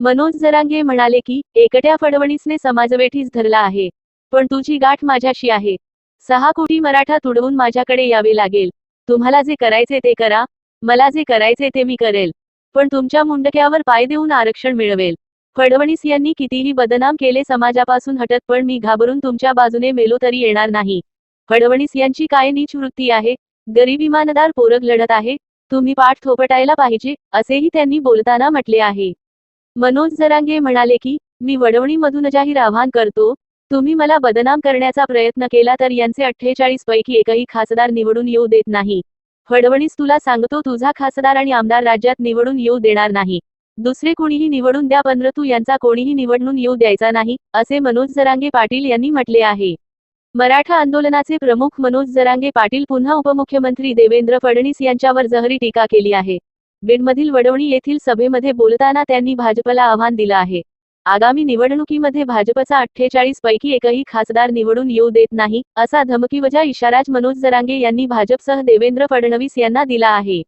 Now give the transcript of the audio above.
मनोज जरांगे म्हणाले की एकट्या फडणवीसने समाजवेठीस धरला आहे. पण तुझी गाठ माझ्याशी आहे. सहा कोटी मराठा तुडवून माझ्याकडे यावे लागेल. तुम्हाला जे करायचे ते करा. मला जे करायचे ते मी करेल. पण तुमच्या मुंडक्यावर पाय देऊन आरक्षण मिळवेल. फडणवीस यांनी कितीही बदनाम केले समाजापासून हटत पण मी घाबरून तुमच्या बाजूने मेलो तरी येणार नाही. फडणवीस यांची काय नीच वृत्ती आहे? गरीब इमानदार पोरग लढत आहे. तुम्ही पाठ थोपटायला पाहिजे असेही त्यांनी बोलताना म्हटले आहे. मनोज जरांगे म्हणाले की मी वडवणीमधून जाहीर आवाहन करतो. तुम्ही मला बदनाम करण्याचा प्रयत्न केला तर यांचे अठ्ठेचाळीस पैकी एकही खासदार निवडून येऊ देत नाही. फडवणीस तुला सांगतो तुझा खासदार आणि आमदार राज्यात निवडून येऊ देणार नाही. दुसरे कोणीही निवडून द्या पण तू यांचा कोणीही निवडून येऊ द्यायचा नाही असे मनोज जरांगे पाटील यांनी म्हटले आहे. मराठा आंदोलनाचे प्रमुख मनोज जरांगे पाटील पुन्हा उपमुख्यमंत्री देवेंद्र फडणवीस यांच्यावर जहरी टीका केली आहे. बीडमधील वडवणी येथील सभेमध्ये बोलताना त्यांनी भाजपला आव्हान दिलं आहे. आगामी निवडणुकीमध्ये भाजपचा अठ्ठेचाळीस पैकी एकही खासदार निवडून येऊ देत नाही असा धमकीवजा इशाराच मनोज जरांगे यांनी भाजपसह देवेंद्र फडणवीस यांना दिला आहे.